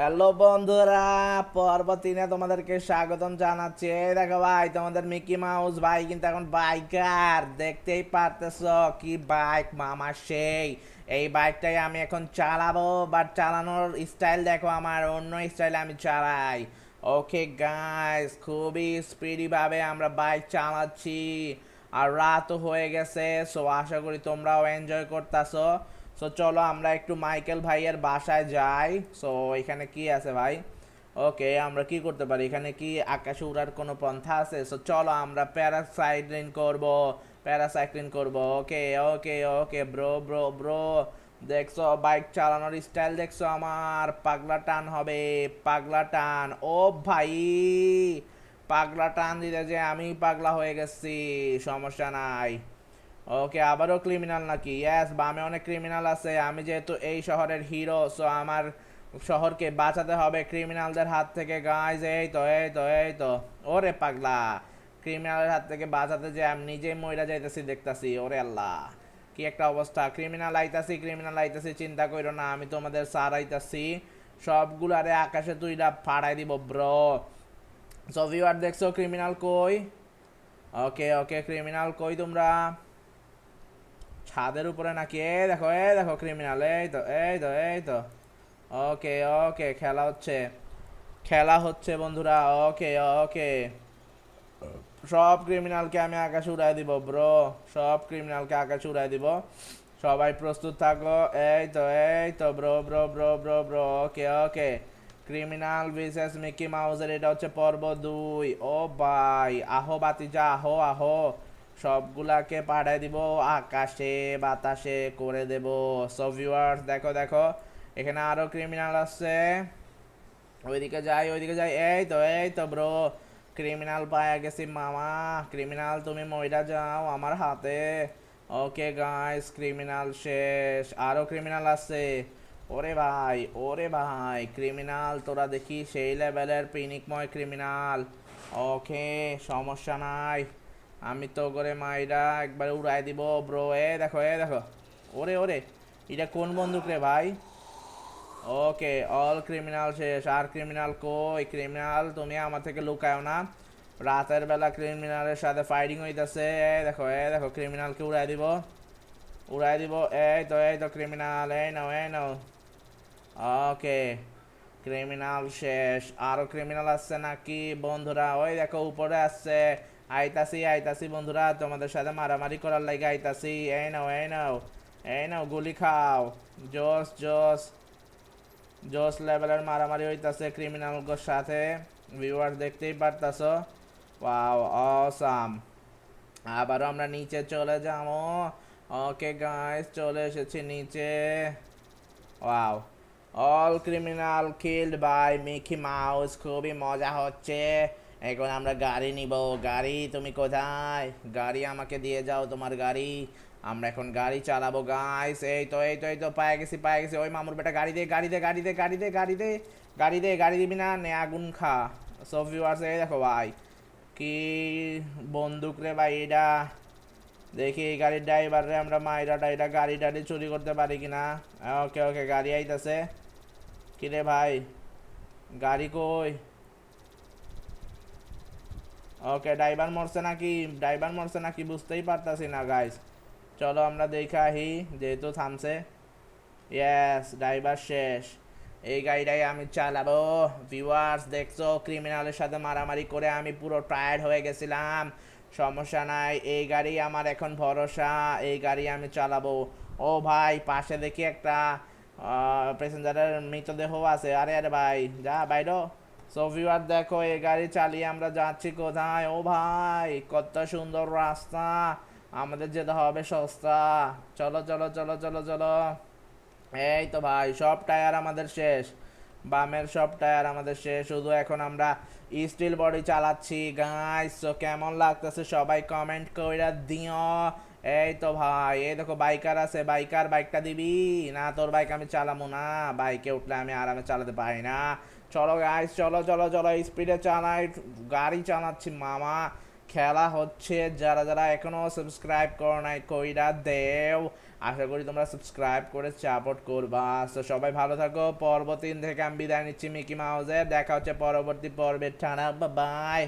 Hello বন্ধুরা পর্ব তিনে তোমাদেরকে স্বাগতম জানাচ্ছি। দেখো ভাই, তোমাদের মিকি মাউস ভাই কিন্তু এখন বাইকার, দেখতেই পারতেছ কি বাইক মামা সেই। এই বাইকটাই আমি এখন চালাবো বাট চালানোর স্টাইল দেখো আমার, অন্য স্টাইলে আমি চালাই। ওকে গাইস খুবই স্পিডি ভাবে আমরা বাইক চালাচ্ছি। আর রাতও হয়ে গেছে সো আশা করি তোমরাও এনজয় করতেছো। সো চলো আমরা একটু মাইকেল ভাইয়ের বাসায় যাই। সো এখানে কি আছে ভাই? ওকে আমরা কি করতে পারি? এখানে কি আকাশে উড়ার কোনো পন্থা আছে? সো চলো আমরা প্যারাসাইক্লিং করব। প্যারাসাইক্লিং করব। Okay okay okay bro bro bro দেখছ, বাইক চালানোর স্টাইল দেখছ আমার? পাগলা টান হবে, পাগলা টান। ও ভাই, পাগলা টান দিতে যে আমি পাগলা হয়ে গেছি। সমস্যা নাই। ওকে আবারও ক্রিমিনাল নাকি? ইয়েস বামে অনেক ক্রিমিনাল আছে। আমি যেহেতু এই শহরের হিরো সো আমার শহরকে বাঁচাতে হবে ক্রিমিনালদের হাত থেকে। গাইজ এই তো এই তো এই তো। ওরে পাগলা ক্রিমিনালের হাত থেকে বাঁচাতে যে আমি নিজেই মইরা যাইতেছি, দেখতাছি। ওরে আল্লাহ, কি একটা অবস্থা। ক্রিমিনাল আইতাছি ক্রিমিনাল আইতাছি, চিন্তা কইরো না, আমি তোমাদের সার আইতাছি। সবগুলারে আকাশে তুইরা ফাড়াই দিব ব্রো সো ভিউয়ার দেখছ ক্রিমিনাল কই? ওকে ওকে ক্রিমিনাল কই তোমরা? ছাদের উপরে নাকি? এই দেখো এই দেখো ক্রিমিনাল এই তো এই তো এই তো। ওকে ওকে খেলা হচ্ছে। খেলা হচ্ছে, বন্ধুরা। ওকে ওকে সব ক্রিমিনালকে আমি আকাশে উড়াই দিব ব্রো সব ক্রিমিনালকে আকাশে উড়াই দিব। সবাই প্রস্তুত থাকো। এই তো এই তো bro bro bro bro bro okay okay criminal ভিসেস Mickey মাউসের এটা হচ্ছে পর্ব দুই। ও ভাই আহো, বাতিজা, আহো আহো। সবগুলাকে পাঠাই দিব, আকাশে, বাতাসে করে দেব। সো ভিউয়ার্স দেখো দেখো, এখানে আরও ক্রিমিনাল আছে। ওইদিকে যাই ওইদিকে যাই। এই তো এই তো ব্রো ক্রিমিনাল পায়া গেছি, মামা। ক্রিমিনাল তুমি মইরা যাও আমার হাতে। ওকে গাইস ক্রিমিনাল শেষ। আরও ক্রিমিনাল আছে। ওরে ভাই ওরে ভাই ক্রিমিনাল তোরা দেখি সেই লেভেলের পিনিকময় ক্রিমিনাল ওকে সমস্যা নাই। আমি তো করে মাইরা একবার উড়াই দিব ব্রো এ দেখো এ দেখো। ওরে ওরে। এটা কোন বন্দুক রে ভাই? ওকে অল ক্রিমিনাল শেষ। আর ক্রিমিনাল কই? ক্রিমিনাল তুমি আমার থেকে লুকাও না। রাতের বেলা ক্রিমিনালের সাথে ফাইটিং হইতাছে। এই দেখো, এ দেখো ক্রিমিনালকে উড়াই দিব। উড়াই দিব। এই তো এই তো ক্রিমিনাল এই নাও এই নাও। ওকে ক্রিমিনাল শেষ। আরও ক্রিমিনাল আসছে নাকি? বন্ধুরা, ওই দেখো, উপরে আসছে আইতাছি আইতাছি বন্ধুরা, তোমাদের সাথে মারামারি করার লাগে আইতাছি। এই নাও এই নাও এই নাও, গুলি খাও। জোস জোস জোস লেভেলের মারামারি হইতাছে ক্রিমিনালগুলোর সাথে। ভিউয়ার দেখতেই পারতাছ। ওয়াও অসাম আবারও আমরা নিচে চলে যাব। ওকে গাইস চলে এসেছি নিচে। Wow all criminal killed by Mickey Mouse খুবই মজা হচ্ছে। এখন আমরা গাড়ি নিব। গাড়ি, তুমি কোথায়? গাড়ি আমাকে দিয়ে যাও তোমার গাড়ি। আমরা এখন গাড়ি চালাবো গাইস এই তো এই তো এই তো, পায়ে গেছি পায়ে গেছি। ওই মামুর বেটা, গাড়ি দে গাড়ি দে গাড়ি দে গাড়ি দে গাড়ি দে গাড়ি দে, গাড়ি দিবি না? নে আগুন খা। সব ভিউয়ার্স এই দেখো ভাই, কি বন্দুক রে ভাই এটা। দেখি এই গাড়ির ড্রাইভার রে আমরা মাইরাটা এটা গাড়ি টাড়ি চুরি করতে পারি কি না? ওকে ওকে গাড়ি আইতাছে। কিরে ভাই? গাড়ি কই? ওকে ড্রাইভার মরছে নাকি ড্রাইভার মরছে নাকি বুঝতেই পারতাছি না গাইস চলো আমরা দেখে আহি যেহেতু থামছে ইয়েস ড্রাইভার শেষ এই গাড়িটাই আমি চালাবো ভিউয়ার্স দেখছ ক্রিমিনালের সাথে মারামারি করে আমি পুরো টায়ার্ড হয়ে গেছিলাম সমস্যা নাই এই গাড়ি আমার এখন ভরসা এই গাড়ি আমি চালাবো ও ভাই পাশে দেখি একটা প্যাসেঞ্জারের মৃতদেহ আছে আরে আরে ভাই যা বাইরো সো ভিউয়ার দেখো, এই গাড়ি চালিয়ে আমরা যাচ্ছি কোথায়? ও ভাই, কত সুন্দর রাস্তা। আমাদের যেতে হবে সস্তা। চলো চলো চলো চলো চলো। এই তো ভাই, সব টায়ার আমাদের শেষ। বামের সব টায়ার আমাদের শেষ। শুধু এখন আমরা স্টিল বডি চালাচ্ছি। গাইস কেমন লাগতেছে সবাই কমেন্ট কইরা দিও। এই তো ভাই, এই দেখো বাইকার আছে বাইকার বাইকটা দিবি। না, তোর বাইক আমি চালাবো না। বাইকে উঠলে আমি আরামে চালাতে পারি না। চলো গাইস চলো চলো চলো স্পিডে চালাই। গাড়ি চালাচ্ছি, মামা। খেলা হচ্ছে, যারা যারা এখনও সাবস্ক্রাইব করো নাই, কইরা দেও। আশা করি তোমরা সাবস্ক্রাইব করে সাপোর্ট করবা। তো সবাই ভালো থাকো। পর্ব তিন থেকে আমি বিদায় নিচ্ছি মিকি মাউজের দেখা হচ্ছে পরবর্তী পর্বের টানা বাই